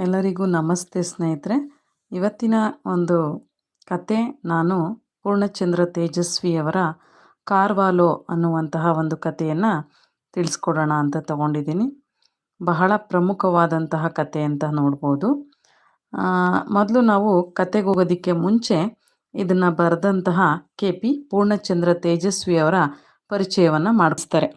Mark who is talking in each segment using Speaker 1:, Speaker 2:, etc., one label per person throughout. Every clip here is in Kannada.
Speaker 1: ಎಲ್ಲರಿಗೂ ನಮಸ್ತೆ ಸ್ನೇಹಿತರೆ. ಇವತ್ತಿನ ಒಂದು ಕತೆ ನಾನು ಪೂರ್ಣಚಂದ್ರ ತೇಜಸ್ವಿಯವರ ಕಾರ್ವಾಲೋ ಅನ್ನುವಂತಹ ಒಂದು ಕಥೆಯನ್ನು ತಿಳಿಸ್ಕೊಡೋಣ ಅಂತ ತಗೊಂಡಿದ್ದೀನಿ. ಬಹಳ ಪ್ರಮುಖವಾದಂತಹ ಕತೆ ಅಂತ ನೋಡ್ಬೋದು. ಮೊದಲು ನಾವು ಕತೆಗೆ ಹೋಗೋದಕ್ಕೆ ಮುಂಚೆ ಇದನ್ನು ಬರೆದಂತಹ ಕೆ ಪಿ ಪೂರ್ಣಚಂದ್ರ ತೇಜಸ್ವಿಯವರ ಪರಿಚಯವನ್ನು ಮಾಡಿಸ್ತಾರೆ.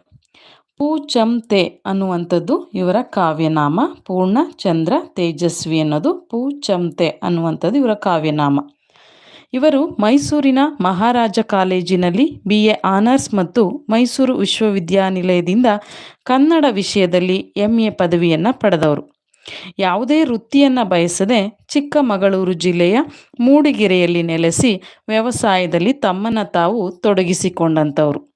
Speaker 1: ಪೂಚಂತೆ ಅನ್ನುವಂಥದ್ದು ಇವರ ಕಾವ್ಯನಾಮ. ಪೂರ್ಣ, ಚಂದ್ರ, ತೇಜಸ್ವಿ ಅನ್ನೋದು ಪೂಚಂತೆ ಅನ್ನುವಂಥದ್ದು ಇವರ ಕಾವ್ಯನಾಮ. ಇವರು ಮೈಸೂರಿನ ಮಹಾರಾಜ ಕಾಲೇಜಿನಲ್ಲಿ ಬಿ ಎ ಆನರ್ಸ್ ಮತ್ತು ಮೈಸೂರು ವಿಶ್ವವಿದ್ಯಾನಿಲಯದಿಂದ ಕನ್ನಡ ವಿಷಯದಲ್ಲಿ ಎಂ ಎ ಪದವಿಯನ್ನು ಪಡೆದವರು. ಯಾವುದೇ ವೃತ್ತಿಯನ್ನು ಬಯಸದೆ ಚಿಕ್ಕಮಗಳೂರು ಜಿಲ್ಲೆಯ ಮೂಡಿಗೆರೆಯಲ್ಲಿ ನೆಲೆಸಿ ವ್ಯವಸಾಯದಲ್ಲಿ ತಮ್ಮನ್ನು ತಾವು ತೊಡಗಿಸಿಕೊಂಡಂಥವ್ರು.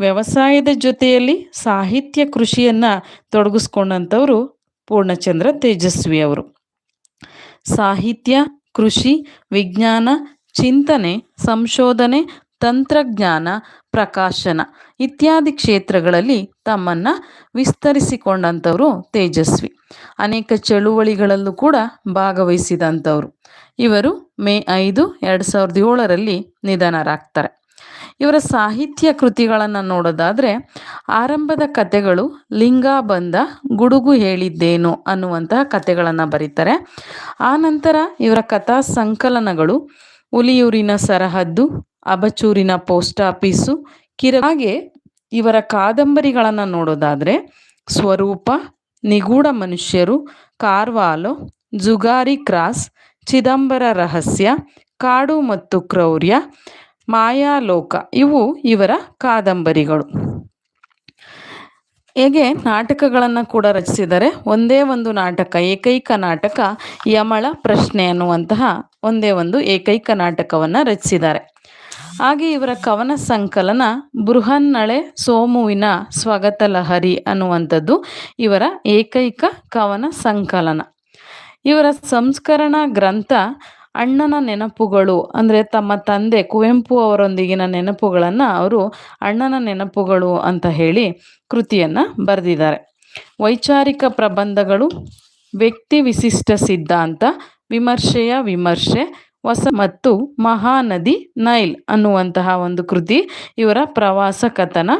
Speaker 1: ವ್ಯವಸಾಯದ ಜೊತೆಯಲ್ಲಿ ಸಾಹಿತ್ಯ ಕೃಷಿಯನ್ನು ತೊಡಗಿಸ್ಕೊಂಡಂಥವರು ಪೂರ್ಣಚಂದ್ರ ತೇಜಸ್ವಿ ಅವರು. ಸಾಹಿತ್ಯ, ಕೃಷಿ, ವಿಜ್ಞಾನ, ಚಿಂತನೆ, ಸಂಶೋಧನೆ, ತಂತ್ರಜ್ಞಾನ, ಪ್ರಕಾಶನ ಇತ್ಯಾದಿ ಕ್ಷೇತ್ರಗಳಲ್ಲಿ ತಮ್ಮನ್ನು ವಿಸ್ತರಿಸಿಕೊಂಡಂಥವರು ತೇಜಸ್ವಿ. ಅನೇಕ ಚಳುವಳಿಗಳಲ್ಲೂ ಕೂಡ ಭಾಗವಹಿಸಿದಂಥವರು. ಇವರು ಮೇ ಐದು, ಎರಡು ಸಾವಿರದ ಏಳರಲ್ಲಿ ನಿಧನರಾಗ್ತಾರೆ. ಇವರ ಸಾಹಿತ್ಯ ಕೃತಿಗಳನ್ನು ನೋಡೋದಾದರೆ ಆರಂಭದ ಕತೆಗಳು ಲಿಂಗ ಬಂದ ಗುಡುಗು ಹೇಳಿದ್ದೇನು ಅನ್ನುವಂತಹ ಕತೆಗಳನ್ನು ಬರೀತಾರೆ. ಆನಂತರ ಇವರ ಕಥಾ ಸಂಕಲನಗಳು ಹುಲಿಯೂರಿನ ಸರಹದ್ದು, ಅಬಚೂರಿನ ಪೋಸ್ಟ್ ಆಫೀಸು, ಕಿರ ಹಾಗೆ ಇವರ ಕಾದಂಬರಿಗಳನ್ನು ನೋಡೋದಾದರೆ ಸ್ವರೂಪ, ನಿಗೂಢ ಮನುಷ್ಯರು, ಕಾರ್ವಾಲೋ, ಜುಗಾರಿ ಕ್ರಾಸ್, ಚಿದಂಬರ ರಹಸ್ಯ, ಕಾಡು ಮತ್ತು ಕ್ರೌರ್ಯ ಮಾಯಾಲೋಕ. ಇವು ಇವರ ಕಾದಂಬರಿಗಳು. ಹೇಗೆ ನಾಟಕಗಳನ್ನು ಕೂಡ ರಚಿಸಿದರೆ ಒಂದೇ ಒಂದು ನಾಟಕ, ಏಕೈಕ ನಾಟಕ, ಯಮಳ ಪ್ರಶ್ನೆ ಅನ್ನುವಂತಹ ಒಂದೇ ಒಂದು ಏಕೈಕ ನಾಟಕವನ್ನು ರಚಿಸಿದ್ದಾರೆ. ಹಾಗೆ ಇವರ ಕವನ ಸಂಕಲನ ಬೃಹನ್ನಳೆ ಸೋಮುವಿನ ಸ್ವಗತ ಲಹರಿ ಅನ್ನುವಂಥದ್ದು ಇವರ ಏಕೈಕ ಕವನ ಸಂಕಲನ. ಇವರ ಸಂಸ್ಕರಣ ಗ್ರಂಥ ಅಣ್ಣನ ನೆನಪುಗಳು, ಅಂದರೆ ತಮ್ಮ ತಂದೆ ಕುವೆಂಪು ಅವರೊಂದಿಗಿನ ನೆನಪುಗಳನ್ನು ಅವರು ಅಣ್ಣನ ನೆನಪುಗಳು ಅಂತ ಹೇಳಿ ಕೃತಿಯನ್ನು ಬರೆದಿದ್ದಾರೆ. ವೈಚಾರಿಕ ಪ್ರಬಂಧಗಳು, ವ್ಯಕ್ತಿ ವಿಶಿಷ್ಟ ಸಿದ್ಧಾಂತ, ವಿಮರ್ಶೆಯ ವಿಮರ್ಶೆ ಹೊಸ ಮತ್ತು ಮಹಾನದಿ ನೈಲ್ ಅನ್ನುವಂತಹ ಒಂದು ಕೃತಿ, ಇವರ ಪ್ರವಾಸ ಕಥನ.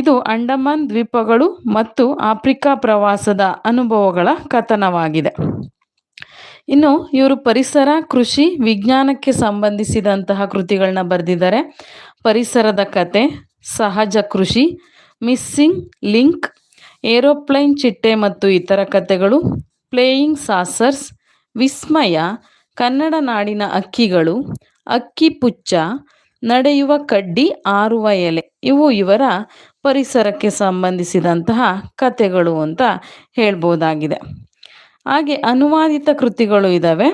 Speaker 1: ಇದು ಅಂಡಮಾನ್ ದ್ವೀಪಗಳು ಮತ್ತು ಆಫ್ರಿಕಾ ಪ್ರವಾಸದ ಅನುಭವಗಳ ಕಥನವಾಗಿದೆ. ಇನ್ನು ಇವರು ಪರಿಸರ, ಕೃಷಿ, ವಿಜ್ಞಾನಕ್ಕೆ ಸಂಬಂಧಿಸಿದಂತಹ ಕೃತಿಗಳನ್ನ ಬರೆದಿದ್ದಾರೆ. ಪರಿಸರದ ಕತೆ, ಸಹಜ ಕೃಷಿ, ಮಿಸ್ಸಿಂಗ್, ಲಿಂಕ್, ಏರೋಪ್ಲೈನ್ ಚಿಟ್ಟೆ ಮತ್ತು ಇತರ ಕತೆಗಳು, ಪ್ಲೇಯಿಂಗ್ ಸಾಸರ್ಸ್, ವಿಸ್ಮಯ, ಕನ್ನಡ ನಾಡಿನ ಅಕ್ಕಿಗಳು, ಅಕ್ಕಿ ಪುಚ್ಚ, ನಡೆಯುವ ಕಡ್ಡಿ, ಆರುವ ಎಲೆ, ಇವು ಇವರ ಪರಿಸರಕ್ಕೆ ಸಂಬಂಧಿಸಿದಂತಹ ಕತೆಗಳು ಅಂತ ಹೇಳ್ಬೋದಾಗಿದೆ. ಹಾಗೆ ಅನುವಾದಿತ ಕೃತಿಗಳು ಇದ್ದಾವೆ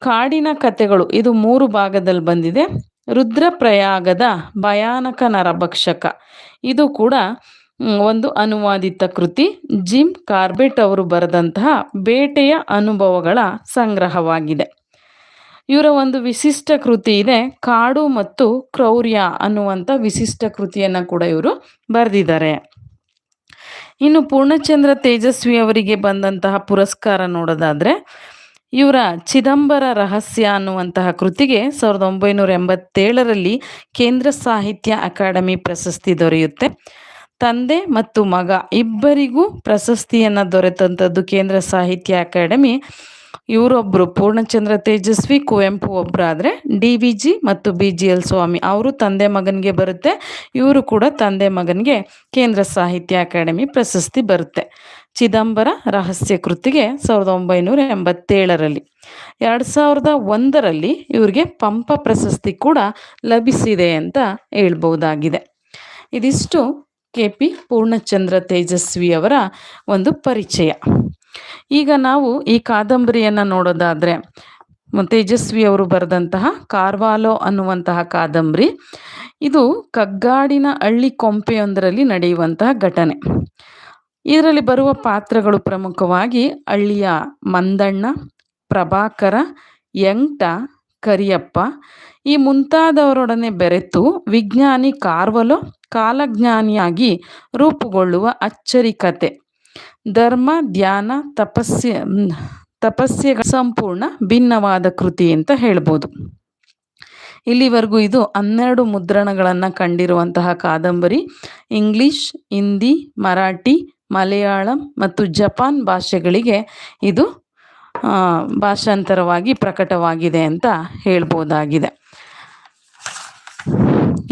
Speaker 1: ಕಾಡಿನ ಕಥೆಗಳು, ಇದು ಮೂರು ಭಾಗದಲ್ಲಿ ಬಂದಿದೆ. ರುದ್ರಪ್ರಯಾಗದ ಭಯಾನಕ ನರಭಕ್ಷಕ, ಇದು ಕೂಡ ಒಂದು ಅನುವಾದಿತ ಕೃತಿ. ಜಿಮ್ ಕಾರ್ಬೆಟ್ ಅವರು ಬರೆದಂತಹ ಬೇಟೆಯ ಅನುಭವಗಳ ಸಂಗ್ರಹವಾಗಿದೆ. ಇವರ ಒಂದು ವಿಶಿಷ್ಟ ಕೃತಿ ಇದೆ, ಕಾಡು ಮತ್ತು ಕ್ರೌರ್ಯ ಅನ್ನುವಂಥ ವಿಶಿಷ್ಟ ಕೃತಿಯನ್ನು ಕೂಡ ಇವರು ಬರೆದಿದ್ದಾರೆ. ಇನ್ನು ಪೂರ್ಣಚಂದ್ರ ತೇಜಸ್ವಿ ಅವರಿಗೆ ಬಂದಂತಹ ಪುರಸ್ಕಾರ ನೋಡೋದಾದರೆ, ಇವರ ಚಿದಂಬರ ರಹಸ್ಯ ಅನ್ನುವಂತಹ ಕೃತಿಗೆ ಸಾವಿರದ ಒಂಬೈನೂರ ಎಂಬತ್ತೇಳರಲ್ಲಿ ಕೇಂದ್ರ ಸಾಹಿತ್ಯ ಅಕಾಡೆಮಿ ಪ್ರಶಸ್ತಿ ದೊರೆಯುತ್ತೆ. ತಂದೆ ಮತ್ತು ಮಗ ಇಬ್ಬರಿಗೂ ಪ್ರಶಸ್ತಿಯನ್ನು ದೊರೆತಂಥದ್ದು ಕೇಂದ್ರ ಸಾಹಿತ್ಯ ಅಕಾಡೆಮಿ. ಇವರೊಬ್ಬರು ಪೂರ್ಣಚಂದ್ರ ತೇಜಸ್ವಿ, ಕುವೆಂಪು ಒಬ್ಬರಾದರೆ ಡಿ ವಿ ಜಿ ಮತ್ತು ಬಿ ಜಿ ಎಲ್ ಸ್ವಾಮಿ. ಅವರು ತಂದೆ ಮಗನಿಗೆ ಬರುತ್ತೆ, ಇವರು ಕೂಡ ತಂದೆ ಮಗನಿಗೆ ಕೇಂದ್ರ ಸಾಹಿತ್ಯ ಅಕಾಡೆಮಿ ಪ್ರಶಸ್ತಿ ಬರುತ್ತೆ. ಚಿದಂಬರ ರಹಸ್ಯ ಕೃತಿಗೆ ಸಾವಿರದ ಒಂಬೈನೂರ ಎಂಬತ್ತೇಳರಲ್ಲಿ. ಎರಡು ಸಾವಿರದ ಒಂದರಲ್ಲಿ ಇವರಿಗೆ ಪಂಪ ಪ್ರಶಸ್ತಿ ಕೂಡ ಲಭಿಸಿದೆ ಅಂತ ಹೇಳ್ಬೋದಾಗಿದೆ ಇದಿಷ್ಟು ಕೆ ಪಿ ಪೂರ್ಣಚಂದ್ರ ತೇಜಸ್ವಿಯವರ ಒಂದು ಪರಿಚಯ. ಈಗ ನಾವು ಈ ಕಾದಂಬರಿಯನ್ನು ನೋಡೋದಾದರೆ ತೇಜಸ್ವಿ ಅವರು ಬರೆದಂತಹ ಕಾರ್ವಾಲೋ ಅನ್ನುವಂತಹ ಕಾದಂಬರಿ. ಇದು ಕಗ್ಗಾಡಿನ ಹಳ್ಳಿ ಕೊಂಪೆಯೊಂದರಲ್ಲಿ ನಡೆಯುವಂತಹ ಘಟನೆ. ಇದರಲ್ಲಿ ಬರುವ ಪಾತ್ರಗಳು ಪ್ರಮುಖವಾಗಿ ಹಳ್ಳಿಯ ಮಂದಣ್ಣ, ಪ್ರಭಾಕರ ಯಂಟ ಕರಿಯಪ್ಪ. ಈ ಮುಂತಾದವರೊಡನೆ ಬೆರೆತು ವಿಜ್ಞಾನಿ ಕಾರ್ವಲೋ ಕಾಲಜ್ಞಾನಿಯಾಗಿ ರೂಪುಗೊಳ್ಳುವ ಅಚ್ಚರಿ ಕತೆ. ಧರ್ಮ, ಧ್ಯಾನ, ತಪಸ್ಯ ತಪಸ್ಯ ಸಂಪೂರ್ಣ ಭಿನ್ನವಾದ ಕೃತಿ ಅಂತ ಹೇಳ್ಬೋದು. ಇಲ್ಲಿವರೆಗೂ ಇದು ಹನ್ನೆರಡು ಮುದ್ರಣಗಳನ್ನು ಕಂಡಿರುವಂತಹ ಕಾದಂಬರಿ. ಇಂಗ್ಲಿಷ್, ಹಿಂದಿ, ಮರಾಠಿ, ಮಲಯಾಳಂ ಮತ್ತು ಜಪಾನ್ ಭಾಷೆಗಳಿಗೆ ಇದು ಭಾಷಾಂತರವಾಗಿ ಪ್ರಕಟವಾಗಿದೆ ಅಂತ ಹೇಳ್ಬೋದಾಗಿದೆ.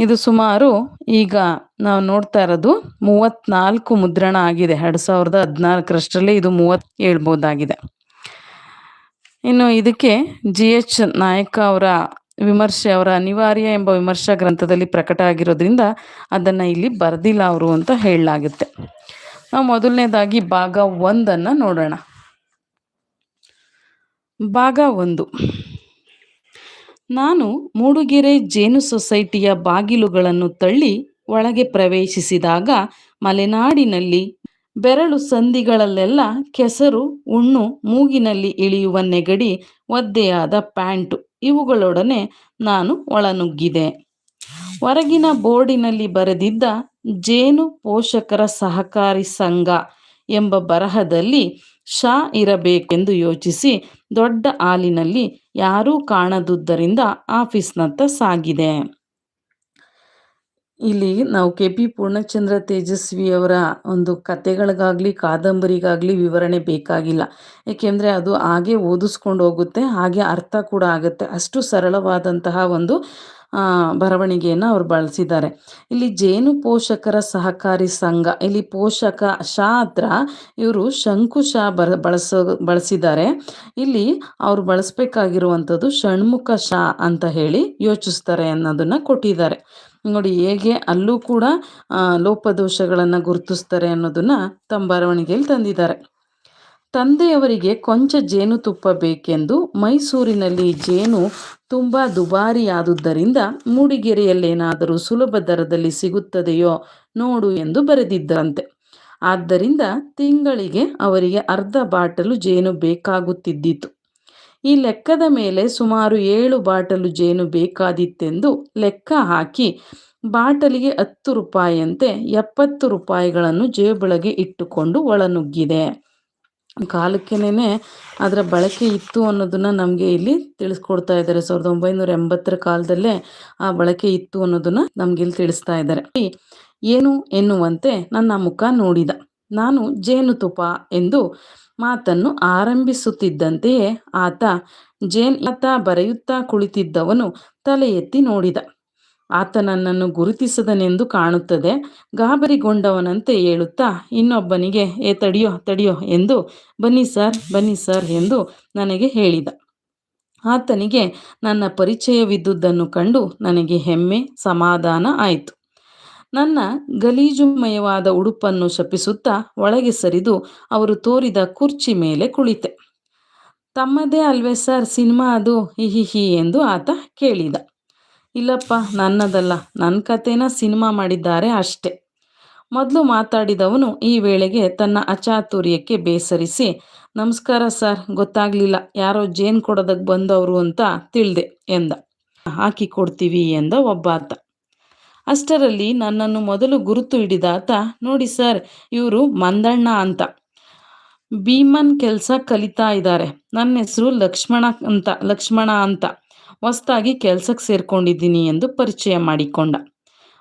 Speaker 1: ಇದು ಸುಮಾರು ಈಗ ನಾವು ನೋಡ್ತಾ ಇರೋದು ಮೂವತ್ತ್ನಾಲ್ಕು ಮುದ್ರಣ ಆಗಿದೆ. ಎರಡು ಸಾವಿರದ ಹದಿನಾಲ್ಕರಷ್ಟರಲ್ಲಿ ಇದು ಮೂವತ್ತು ಹೇಳ್ಬೋದಾಗಿದೆ. ಇನ್ನು ಇದಕ್ಕೆ ಜಿ ಎಚ್ ನಾಯಕ ಅವರ ವಿಮರ್ಶೆ, ಅವರ ಅನಿವಾರ್ಯ ಎಂಬ ವಿಮರ್ಶಾ ಗ್ರಂಥದಲ್ಲಿ ಪ್ರಕಟ ಆಗಿರೋದ್ರಿಂದ ಅದನ್ನು ಇಲ್ಲಿ ಬರೆದಿಲ್ಲ ಅವರು ಅಂತ ಹೇಳಲಾಗುತ್ತೆ. ನಾವು ಮೊದಲನೇದಾಗಿ ಭಾಗ ಒಂದನ್ನು ನೋಡೋಣ. ಭಾಗ ಒಂದು. ನಾನು ಮೂಡುಗೆರೆ ಜೇನು ಸೊಸೈಟಿಯ ಬಾಗಿಲುಗಳನ್ನು ತಳ್ಳಿ ಒಳಗೆ ಪ್ರವೇಶಿಸಿದಾಗ ಮಲೆನಾಡಿನಲ್ಲಿ ಬೆರಳು ಸಂಧಿಗಳಲ್ಲೆಲ್ಲ ಕೆಸರು, ಉಣ್ಣು, ಮೂಗಿನಲ್ಲಿ ಇಳಿಯುವ ನೆಗಡಿ, ಒದ್ದೆಯಾದ ಪ್ಯಾಂಟು ಇವುಗಳೊಡನೆ ನಾನು ಒಳನುಗ್ಗಿದೆ. ಹೊರಗಿನ ಬೋರ್ಡಿನಲ್ಲಿ ಬರೆದಿದ್ದ ಜೇನು ಪೋಷಕರ ಸಹಕಾರಿ ಸಂಘ ಎಂಬ ಬರಹದಲ್ಲಿ ಶಾ ಇರಬೇಕೆಂದು ಯೋಚಿಸಿ ದೊಡ್ಡ ಹಾಲಿನಲ್ಲಿ ಯಾರೂ ಕಾಣದುದರಿಂದ ಆಫೀಸ್ನತ್ತ ಸಾಗಿದೆ. ಇಲ್ಲಿ ನಾವು ಕೆ ಪಿ ಪೂರ್ಣಚಂದ್ರ ತೇಜಸ್ವಿಯವರ ಒಂದು ಕತೆಗಳಿಗಾಗಲಿ, ಕಾದಂಬರಿಗಾಗಲಿ ವಿವರಣೆ ಬೇಕಾಗಿಲ್ಲ. ಏಕೆಂದರೆ ಅದು ಹಾಗೆ ಓದಿಸ್ಕೊಂಡು ಹೋಗುತ್ತೆ, ಹಾಗೆ ಅರ್ಥ ಕೂಡ ಆಗುತ್ತೆ. ಅಷ್ಟು ಸರಳವಾದಂತಹ ಒಂದು ಬರವಣಿಗೆಯನ್ನು ಅವ್ರು ಬಳಸಿದ್ದಾರೆ. ಇಲ್ಲಿ ಜೇನು ಪೋಷಕರ ಸಹಕಾರಿ ಸಂಘ, ಇಲ್ಲಿ ಪೋಷಕ ಶಾತ್ರ ಇವರು ಶಂಕು ಶಾ ಬರ ಬಳಸೋ, ಬಳಸಿದ್ದಾರೆ. ಇಲ್ಲಿ ಅವರು ಬಳಸಬೇಕಾಗಿರುವಂಥದ್ದು ಷಣ್ಮುಖ ಶಾ ಅಂತ ಹೇಳಿ ಯೋಚಿಸ್ತಾರೆ ಅನ್ನೋದನ್ನು ಕೊಟ್ಟಿದ್ದಾರೆ. ನೋಡಿ, ಹೇಗೆ ಅಲ್ಲೂ ಕೂಡ ಲೋಪದೋಷಗಳನ್ನು ಗುರುತಿಸ್ತಾರೆ ಅನ್ನೋದನ್ನು ತಮ್ಮ ಬರವಣಿಗೆಯಲ್ಲಿ ತಂದಿದ್ದಾರೆ. ತಂದೆಯವರಿಗೆ ಕೊಂಚ ಜೇನುತುಪ್ಪ ಬೇಕೆಂದು ಮೈಸೂರಿನಲ್ಲಿ ಜೇನು ತುಂಬ ದುಬಾರಿಯಾದುದರಿಂದ ಮೂಡಿಗೆರೆಯಲ್ಲೇನಾದರೂ ಸುಲಭ ದರದಲ್ಲಿ ಸಿಗುತ್ತದೆಯೋ ನೋಡು ಎಂದು ಬರೆದಿದ್ದರಂತೆ. ಆದ್ದರಿಂದ ತಿಂಗಳಿಗೆ ಅವರಿಗೆ ಅರ್ಧ ಬಾಟಲು ಜೇನು ಬೇಕಾಗುತ್ತಿದ್ದಿತು. ಈ ಲೆಕ್ಕದ ಮೇಲೆ ಸುಮಾರು ಏಳು ಬಾಟಲು ಜೇನು ಬೇಕಾದಿತ್ತೆಂದು ಲೆಕ್ಕ ಹಾಕಿ ಬಾಟಲಿಗೆ ಹತ್ತು ರೂಪಾಯಿಯಂತೆ ಎಪ್ಪತ್ತು ರೂಪಾಯಿಗಳನ್ನು ಜೇಬೊಳಗೆ ಇಟ್ಟುಕೊಂಡು ಒಳನುಗ್ಗಿದೆ. ಕಾಲಕ್ಕೇನೆ ಅದರ ಬಳಕೆ ಇತ್ತು ಅನ್ನೋದನ್ನು ನಮಗೆ ಇಲ್ಲಿ ತಿಳಿಸ್ಕೊಡ್ತಾ ಇದ್ದಾರೆ. ಸಾವಿರದ ಒಂಬೈನೂರ ಎಂಬತ್ತರ ಕಾಲದಲ್ಲೇ ಆ ಬಳಕೆ ಇತ್ತು ಅನ್ನೋದನ್ನು ನಮ್ಗೆ ಇಲ್ಲಿ ತಿಳಿಸ್ತಾ ಇದ್ದಾರೆ. ಏನು ಎನ್ನುವಂತೆ ನನ್ನ ಮುಖ ನೋಡಿದ. ನಾನು ಜೇನುತುಪ್ಪ ಎಂದು ಮಾತನ್ನು ಆರಂಭಿಸುತ್ತಿದ್ದಂತೆಯೇ ಆತ ಜೇನ್ ಆತ ಬರೆಯುತ್ತಾ ಕುಳಿತಿದ್ದವನು ತಲೆ ಎತ್ತಿ ನೋಡಿದ. ಆತ ನನ್ನನ್ನು ಗುರುತಿಸದನೆಂದು ಕಾಣುತ್ತದೆ. ಗಾಬರಿಗೊಂಡವನಂತೆ ಹೇಳುತ್ತಾ, ಇನ್ನೊಬ್ಬನಿಗೆ, ಏ ತಡಿಯೋ ತಡಿಯೋ ಎಂದು, ಬನ್ನಿ ಸರ್ ಬನ್ನಿ ಸರ್ ಎಂದು ನನಗೆ ಹೇಳಿದ. ಆತನಿಗೆ ನನ್ನ ಪರಿಚಯವಿದ್ದುದನ್ನು ಕಂಡು ನನಗೆ ಹೆಮ್ಮೆ, ಸಮಾಧಾನ ಆಯಿತು. ನನ್ನ ಗಲೀಜುಮಯವಾದ ಉಡುಪನ್ನು ಶಪಿಸುತ್ತಾ ಒಳಗೆ ಸರಿದು ಅವರು ತೋರಿದ ಕುರ್ಚಿ ಮೇಲೆ ಕುಳಿತೆ. ತಮ್ಮದೇ ಅಲ್ವೇ ಸರ್, ಸಿನಿಮಾ ಅದು ಹಿಹಿಹಿ ಎಂದು ಆತ ಕೇಳಿದ. ಇಲ್ಲಪ್ಪ, ನನ್ನದಲ್ಲ. ನನ್ನ ಕತೆನ ಸಿನಿಮಾ ಮಾಡಿದ್ದಾರೆ ಅಷ್ಟೆ. ಮೊದಲು ಮಾತಾಡಿದವನು ಈ ವೇಳೆಗೆ ತನ್ನ ಅಚಾತುರ್ಯಕ್ಕೆ ಬೇಸರಿಸಿ, ನಮಸ್ಕಾರ ಸರ್, ಗೊತ್ತಾಗ್ಲಿಲ್ಲ. ಯಾರೋ ಜೇನ್ ಕೊಡೋದಕ್ಕೆ ಬಂದವರು ಅಂತ ತಿಳಿದೆ ಎಂದ. ಹಾಕಿ ಕೊಡ್ತೀವಿ ಎಂದ ಒಬ್ಬಾತ. ಅಷ್ಟರಲ್ಲಿ ನನ್ನನ್ನು ಮೊದಲು ಗುರುತು ಹಿಡಿದಾತ, ನೋಡಿ ಸರ್, ಇವರು ಮಂದಣ್ಣ ಅಂತ. ಭೀಮನ್ ಕೆಲಸ ಕಲಿತಾ ಇದ್ದಾರೆ. ನನ್ನ ಹೆಸರು ಲಕ್ಷ್ಮಣ ಅಂತ ಲಕ್ಷ್ಮಣ ಅಂತ. ಹೊಸ್ದಾಗಿ ಕೆಲ್ಸಕ್ಕೆ ಸೇರ್ಕೊಂಡಿದ್ದೀನಿ ಎಂದು ಪರಿಚಯ ಮಾಡಿಕೊಂಡ.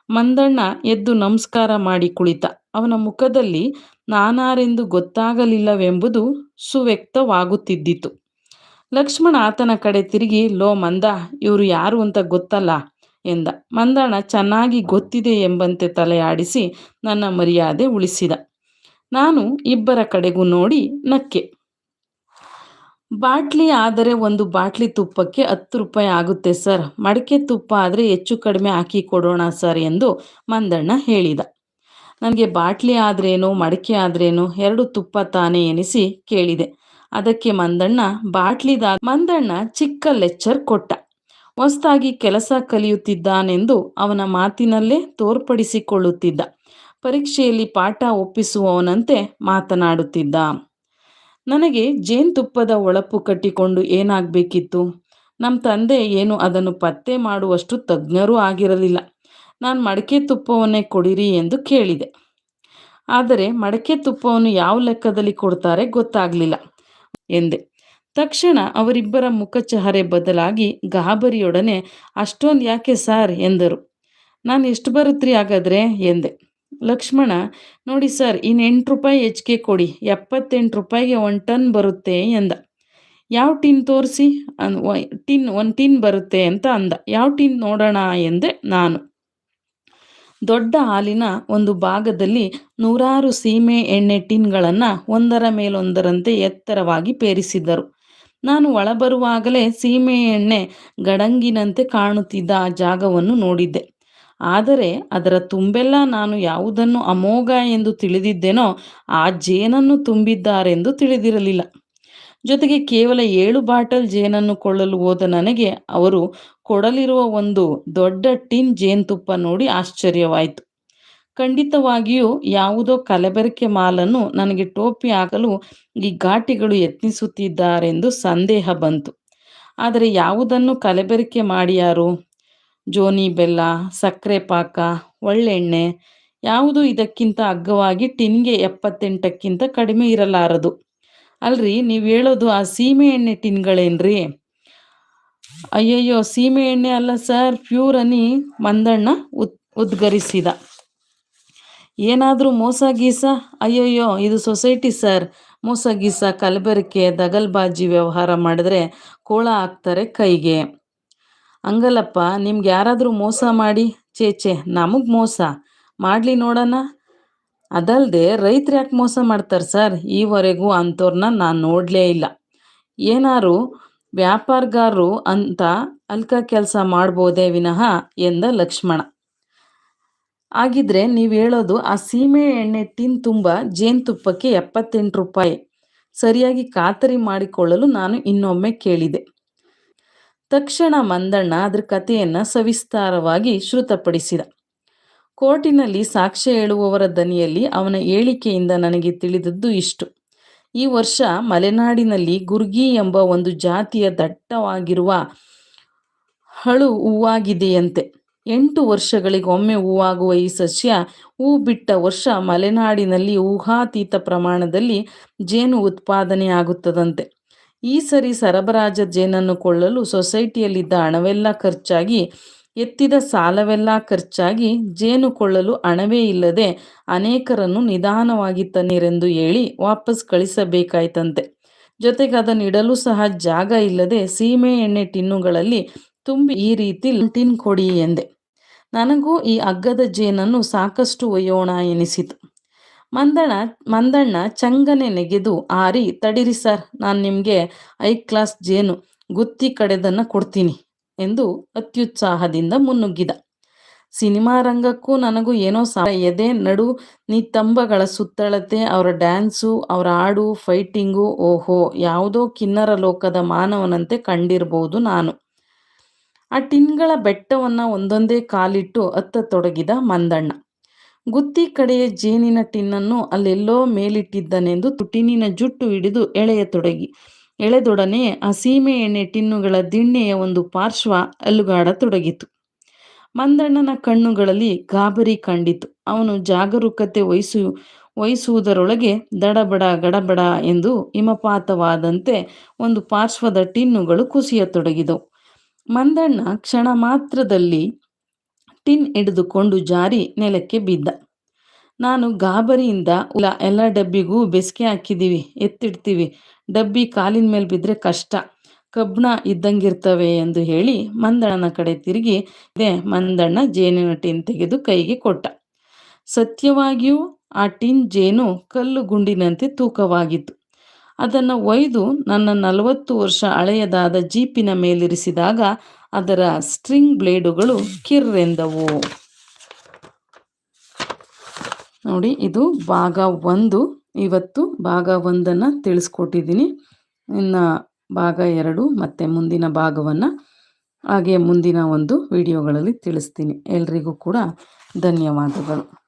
Speaker 1: ಮಂದಣ್ಣ ಎದ್ದು ನಮಸ್ಕಾರ ಮಾಡಿ ಕುಳಿತ. ಅವನ ಮುಖದಲ್ಲಿ ನಾನಾರೆಂದು ಗೊತ್ತಾಗಲಿಲ್ಲವೆಂಬುದು ಸುವ್ಯಕ್ತವಾಗುತ್ತಿದ್ದಿತು. ಲಕ್ಷ್ಮಣ ಆತನ ಕಡೆ ತಿರುಗಿ, ಲೋ ಮಂದ, ಇವರು ಯಾರು ಅಂತ ಗೊತ್ತಲ್ಲ ಎಂದ. ಮಂದಣ್ಣ ಚೆನ್ನಾಗಿ ಗೊತ್ತಿದೆ ಎಂಬಂತೆ ತಲೆಯಾಡಿಸಿ ನನ್ನ ಮರ್ಯಾದೆ ಉಳಿಸಿದ. ನಾನು ಇಬ್ಬರ ಕಡೆಗೂ ನೋಡಿ ನಕ್ಕೆ. ಬಾಟ್ಲಿ ಆದರೆ ಒಂದು ಬಾಟ್ಲಿ ತುಪ್ಪಕ್ಕೆ ಹತ್ತು ರೂಪಾಯಿ ಆಗುತ್ತೆ ಸರ್. ಮಡಿಕೆ ತುಪ್ಪ ಆದರೆ ಹೆಚ್ಚು ಕಡಿಮೆ ಹಾಕಿ ಕೊಡೋಣ ಸರ್ ಎಂದು ಮಂದಣ್ಣ ಹೇಳಿದ. ನನಗೆ ಬಾಟ್ಲಿ ಆದ್ರೇನು, ಮಡಿಕೆ ಆದ್ರೇನು ಎರಡು ತುಪ್ಪ ತಾನೇ ಎನಿಸಿ ಕೇಳಿದೆ. ಅದಕ್ಕೆ ಮಂದಣ್ಣ ಬಾಟ್ಲಿದ ಮಂದಣ್ಣ ಚಿಕ್ಕ ಲೆಕ್ಚರ್ ಕೊಟ್ಟ. ಹೊಸ್ತಾಗಿ ಕೆಲಸ ಕಲಿಯುತ್ತಿದ್ದಾನೆಂದು ಅವನ ಮಾತಿನಲ್ಲೇ ತೋರ್ಪಡಿಸಿಕೊಳ್ಳುತ್ತಿದ್ದ. ಪರೀಕ್ಷೆಯಲ್ಲಿ ಪಾಠ ಒಪ್ಪಿಸುವವನಂತೆ ಮಾತನಾಡುತ್ತಿದ್ದ. ನನಗೆ ಜೇನುತುಪ್ಪದ ಒಳಪು ಕಟ್ಟಿಕೊಂಡು ಏನಾಗಬೇಕಿತ್ತು? ನಮ್ಮ ತಂದೆ ಏನು ಅದನ್ನು ಪತ್ತೆ ಮಾಡುವಷ್ಟು ತಜ್ಞರೂ ಆಗಿರಲಿಲ್ಲ. ನಾನು ಮಡಕೆ ತುಪ್ಪವನ್ನೇ ಕೊಡಿರಿ ಎಂದು ಕೇಳಿದೆ. ಆದರೆ ಮಡಕೆ ತುಪ್ಪವನ್ನು ಯಾವ ಲೆಕ್ಕದಲ್ಲಿ ಕೊಡ್ತಾರೆ ಗೊತ್ತಾಗಲಿಲ್ಲ ಎಂದೆ. ತಕ್ಷಣ ಅವರಿಬ್ಬರ ಮುಖಚಹರೆ ಬದಲಾಗಿ ಗಾಬರಿಯೊಡನೆ, ಅಷ್ಟೊಂದು ಯಾಕೆ ಸಾರ್? ಎಂದರು. ನಾನು ಎಷ್ಟು ಬರುತ್ತ್ರಿ ಹಾಗಾದ್ರೆ? ಎಂದೆ. ಲಕ್ಷ್ಮಣ, ನೋಡಿ ಸರ್ ಇನ್ನು ಎಂಟು ರೂಪಾಯಿ ಹೆಚ್ಚಿಗೆ ಕೊಡಿ, ಎಪ್ಪತ್ತೆಂಟು ರೂಪಾಯಿಗೆ ಒಂದು ಟನ್ ಬರುತ್ತೆ ಎಂದ. ಯಾವ ಟಿನ್ ತೋರಿಸಿ? ಅನ್ ಟಿನ್, ಒಂದು ಟಿನ್ ಬರುತ್ತೆ ಅಂತ ಅಂದ. ಯಾವ ಟಿನ್ ನೋಡೋಣ ಎಂದೆ ನಾನು. ದೊಡ್ಡ ಹಾಲಿನ ಒಂದು ಭಾಗದಲ್ಲಿ ನೂರಾರು ಸೀಮೆ ಎಣ್ಣೆ ಟಿನ್ಗಳನ್ನು ಒಂದರ ಮೇಲೊಂದರಂತೆ ಎತ್ತರವಾಗಿ ಪೇರಿಸಿದ್ದರು. ನಾನು ಒಳಬರುವಾಗಲೇ ಸೀಮೆ ಎಣ್ಣೆ ಗಡಂಗಿನಂತೆ ಕಾಣುತ್ತಿದ್ದ ಆ ಜಾಗವನ್ನು ನೋಡಿದ್ದೆ. ಆದರೆ ಅದರ ತುಂಬೆಲ್ಲ ನಾನು ಯಾವುದನ್ನು ಅಮೋಘ ಎಂದು ತಿಳಿದಿದ್ದೇನೋ ಆ ಜೇನನ್ನು ತುಂಬಿದ್ದಾರೆಂದು ತಿಳಿದಿರಲಿಲ್ಲ. ಜೊತೆಗೆ ಕೇವಲ ಏಳು ಬಾಟಲ್ ಜೇನನ್ನು ಕೊಳ್ಳಲು ಹೋದ ನನಗೆ ಅವರು ಕೊಡಲಿರುವ ಒಂದು ದೊಡ್ಡ ಟಿನ್ ಜೇನುತುಪ್ಪ ನೋಡಿ ಆಶ್ಚರ್ಯವಾಯಿತು. ಖಂಡಿತವಾಗಿಯೂ ಯಾವುದೋ ಕಲಬೆರಕೆ ಮಾಲನ್ನು ನನಗೆ ಟೋಪಿ ಹಾಕಲು ಈ ಘಾಟಿಗಳು ಯತ್ನಿಸುತ್ತಿದ್ದಾರೆಂದು ಸಂದೇಹ ಬಂತು. ಆದರೆ ಯಾವುದನ್ನು ಕಲಬೆರಕೆ ಮಾಡಿಯಾರು? ಜೋನಿ, ಬೆಲ್ಲ, ಸಕ್ಕರೆ ಪಾಕ, ಒಳ್ಳೆಣ್ಣೆ ಯಾವುದು ಇದಕ್ಕಿಂತ ಅಗ್ಗವಾಗಿ ಟಿನ್ಗೆ ಎಪ್ಪತ್ತೆಂಟಕ್ಕಿಂತ ಕಡಿಮೆ ಇರಲಾರದು. ಅಲ್ರಿ, ನೀವು ಹೇಳೋದು ಆ ಸೀಮೆ ಎಣ್ಣೆ ಟಿನ್ಗಳೇನ್ರಿ? ಅಯ್ಯಯ್ಯೋ, ಸೀಮೆ ಎಣ್ಣೆ ಅಲ್ಲ ಸರ್, ಪ್ಯೂರ್ ಅನಿ ಮಂದಣ್ಣ ಉದ್, ಉದ್ಗರಿಸಿದ. ಏನಾದರೂ ಮೋಸ ಗೀಸ? ಅಯ್ಯಯ್ಯೋ, ಇದು ಸೊಸೈಟಿ ಸರ್. ಮೋಸ ಗೀಸ, ಕಲಬೆರಕೆ, ದಗಲ್ಬಾಜಿ ವ್ಯವಹಾರ ಮಾಡಿದ್ರೆ ಕೋಳ ಹಾಕ್ತಾರೆ ಕೈಗೆ. ಹಂಗಲ್ಲಪ್ಪ ನಿಮ್ಗೆ ಯಾರಾದರೂ ಮೋಸ ಮಾಡಿ? ಚೇಚೆ ನಮಗೆ ಮೋಸ? ಮಾಡಲಿ ನೋಡೋಣ. ಅದಲ್ಲದೆ ರೈತರು ಯಾಕೆ ಮೋಸ ಮಾಡ್ತಾರೆ ಸರ್? ಈವರೆಗೂ ಅಂಥವ್ರನ್ನ ನಾನು ನೋಡಲೇ ಇಲ್ಲ. ಏನಾರು ವ್ಯಾಪಾರಗಾರರು ಅಂತ ಅಲ್ಕ ಕೆಲಸ ಮಾಡ್ಬೋದೇ ವಿನಃ? ಎಂದ ಲಕ್ಷ್ಮಣ. ಆಗಿದ್ರೆ ನೀವು ಹೇಳೋದು ಆ ಸೀಮೆ ಎಣ್ಣೆ ಟಿನ್ ತುಂಬ ಜೇನುತುಪ್ಪಕ್ಕೆ ಎಪ್ಪತ್ತೆಂಟು ರೂಪಾಯಿ. ಸರಿಯಾಗಿ ಖಾತರಿ ಮಾಡಿಕೊಳ್ಳಲು ನಾನು ಇನ್ನೊಮ್ಮೆ ಕೇಳಿದೆ. ತಕ್ಷಣ ಮಂದಣ್ಣ ಅದ್ರ ಕಥೆಯನ್ನು ಸವಿಸ್ತಾರವಾಗಿ ಶ್ರುತಪಡಿಸಿದ ಕೋರ್ಟಿನಲ್ಲಿ ಸಾಕ್ಷ್ಯ ಹೇಳುವವರ ದನಿಯಲ್ಲಿ ಅವನ ಹೇಳಿಕೆಯಿಂದ ನನಗೆ ತಿಳಿದದ್ದು ಇಷ್ಟು. ಈ ವರ್ಷ ಮಲೆನಾಡಿನಲ್ಲಿ ಗುರ್ಗಿ ಎಂಬ ಒಂದು ಜಾತಿಯ ದಟ್ಟವಾಗಿರುವ ಹಳು ಹೂವಾಗಿದೆಯಂತೆ. ಎಂಟು ವರ್ಷಗಳಿಗೊಮ್ಮೆ ಹೂವಾಗುವ ಈ ಸಸ್ಯ ಹೂ ಬಿಟ್ಟ ವರ್ಷ ಮಲೆನಾಡಿನಲ್ಲಿ ಊಹಾತೀತ ಪ್ರಮಾಣದಲ್ಲಿ ಜೇನು ಉತ್ಪಾದನೆಯಾಗುತ್ತದಂತೆ. ಈ ಸರಿ ಸರಬರಾಜ ಜೇನನ್ನು ಕೊಳ್ಳಲು ಸೊಸೈಟಿಯಲ್ಲಿದ್ದ ಹಣವೆಲ್ಲ ಖರ್ಚಾಗಿ, ಎತ್ತಿದ ಸಾಲವೆಲ್ಲ ಖರ್ಚಾಗಿ ಜೇನು ಕೊಳ್ಳಲು ಹಣವೇ ಇಲ್ಲದೆ ಅನೇಕರನ್ನು ನಿಧಾನವಾಗಿ ತನ್ನಿರೆಂದು ಹೇಳಿ ವಾಪಸ್ ಕಳಿಸಬೇಕಾಯ್ತಂತೆ. ಜೊತೆಗೆ ಅದನ್ನು ಇಡಲು ಸಹ ಜಾಗ ಇಲ್ಲದೆ ಸೀಮೆ ಎಣ್ಣೆ ಟಿನ್ನುಗಳಲ್ಲಿ ತುಂಬಿ ಈ ರೀತಿ ಟಿನ್ ಕೊಡಿ ಎಂದೆ. ನನಗೂ ಈ ಅಗ್ಗದ ಜೇನನ್ನು ಸಾಕಷ್ಟು ಒಯ್ಯೋಣ ಎನಿಸಿತು. ಮಂದಣ್ಣ ಮಂದಣ್ಣ ಚಂಗನೆ ನೆಗೆದು ಆರಿ, ತಡಿರಿ ಸರ್, ನಾನು ನಿಮಗೆ ಐ ಕ್ಲಾಸ್ ಜೇನು, ಗುತ್ತಿ ಕಡೆದನ್ನು ಕೊಡ್ತೀನಿ ಎಂದು ಅತ್ಯುತ್ಸಾಹದಿಂದ ಮುನ್ನುಗ್ಗಿದ. ಸಿನಿಮಾ ರಂಗಕ್ಕೂ ನನಗೂ ಏನೋ ಸಹಾಯ ಎದೆ, ನಡು ನಿತ್ತಂಬಗಳ ಸುತ್ತಳತೆ, ಅವರ ಡ್ಯಾನ್ಸು, ಅವರ ಹಾಡು, ಫೈಟಿಂಗು, ಓಹೋ, ಯಾವುದೋ ಕಿನ್ನರ ಲೋಕದ ಮಾನವನಂತೆ ಕಂಡಿರಬಹುದು ನಾನು. ಆ ಟಿನ್ಗಳ ಬೆಟ್ಟವನ್ನು ಒಂದೊಂದೇ ಕಾಲಿಟ್ಟು ಅತ್ತ ತೊಡಗಿದ ಮಂದಣ್ಣ. ಗುತ್ತಿ ಕಡೆಯ ಜೇನಿನ ಟಿನ್ನನ್ನು ಅಲ್ಲೆಲ್ಲೋ ಮೇಲಿಟ್ಟಿದ್ದನೆಂದು ತುಟಿನಿನ ಜುಟ್ಟು ಹಿಡಿದು ಎಳೆಯತೊಡಗಿ. ಎಳೆದೊಡನೆ ಆ ಸೀಮೆ ಎಣ್ಣೆ ಟಿನ್ನುಗಳ ದಿಣ್ಣೆಯ ಒಂದು ಪಾರ್ಶ್ವ ಅಲ್ಲುಗಾಡತೊಡಗಿತು ಮಂದಣ್ಣನ ಕಣ್ಣುಗಳಲ್ಲಿ ಗಾಬರಿ ಕಂಡಿತು. ಅವನು ಜಾಗರೂಕತೆ ವಹಿಸು, ವಹಿಸುವುದರೊಳಗೆ ದಡಬಡ ಗಡಬಡ ಎಂದು ಹಿಮಪಾತವಾದಂತೆ ಒಂದು ಪಾರ್ಶ್ವದ ಟಿನ್ನುಗಳು ಕುಸಿಯತೊಡಗಿದವು. ಮಂದಣ್ಣ ಕ್ಷಣ ಮಾತ್ರದಲ್ಲಿ ಟಿನ್ ಹಿಡಿದುಕೊಂಡು ಜಾರಿ ನೆಲಕ್ಕೆ ಬಿದ್ದ. ನಾನು ಗಾಬರಿಯಿಂದ ಉಲ ಎಲ್ಲ ಡಬ್ಬಿಗೂ ಬೆಸ್ಕೆ ಹಾಕಿದ್ದೀವಿ ಎತ್ತಿಡ್ತೀವಿ. ಡಬ್ಬಿ ಕಾಲಿನ ಮೇಲೆ ಬಿದ್ದರೆ ಕಷ್ಟ. ಕಬ್ಬಣ ಇದ್ದಂಗಿರ್ತವೆ ಎಂದು ಹೇಳಿ ಮಂದಣ್ಣನ ಕಡೆ ತಿರುಗಿ ಇದೇ ಮಂದಣ್ಣ ಜೇನಿನ ಟಿನ್ ತೆಗೆದು ಕೈಗೆ ಕೊಟ್ಟ. ಸತ್ಯವಾಗಿಯೂ ಆ ಟಿನ್ ಜೇನು ಕಲ್ಲು ಗುಂಡಿನಂತೆ ತೂಕವಾಗಿತ್ತು. ಅದನ್ನು ಒಯ್ದು ನನ್ನ ನಲವತ್ತು ವರ್ಷ ಹಳೆಯದಾದ ಜೀಪಿನ ಮೇಲಿರಿಸಿದಾಗ ಅದರ ಸ್ಟ್ರಿಂಗ್ ಬ್ಲೇಡುಗಳು ಕಿರ್ರೆಂದವು. ನೋಡಿ, ಇದು ಭಾಗ ಒಂದು. ಇವತ್ತು ಭಾಗ ಒಂದನ್ನು ತಿಳಿಸ್ಕೊಟ್ಟಿದ್ದೀನಿ. ಇನ್ನು ಭಾಗ ಎರಡು ಮತ್ತು ಮುಂದಿನ ಭಾಗವನ್ನು ಹಾಗೆ ಮುಂದಿನ ಒಂದು ವಿಡಿಯೋಗಳಲ್ಲಿ ತಿಳಿಸ್ತೀನಿ. ಎಲ್ರಿಗೂ ಕೂಡ ಧನ್ಯವಾದಗಳು.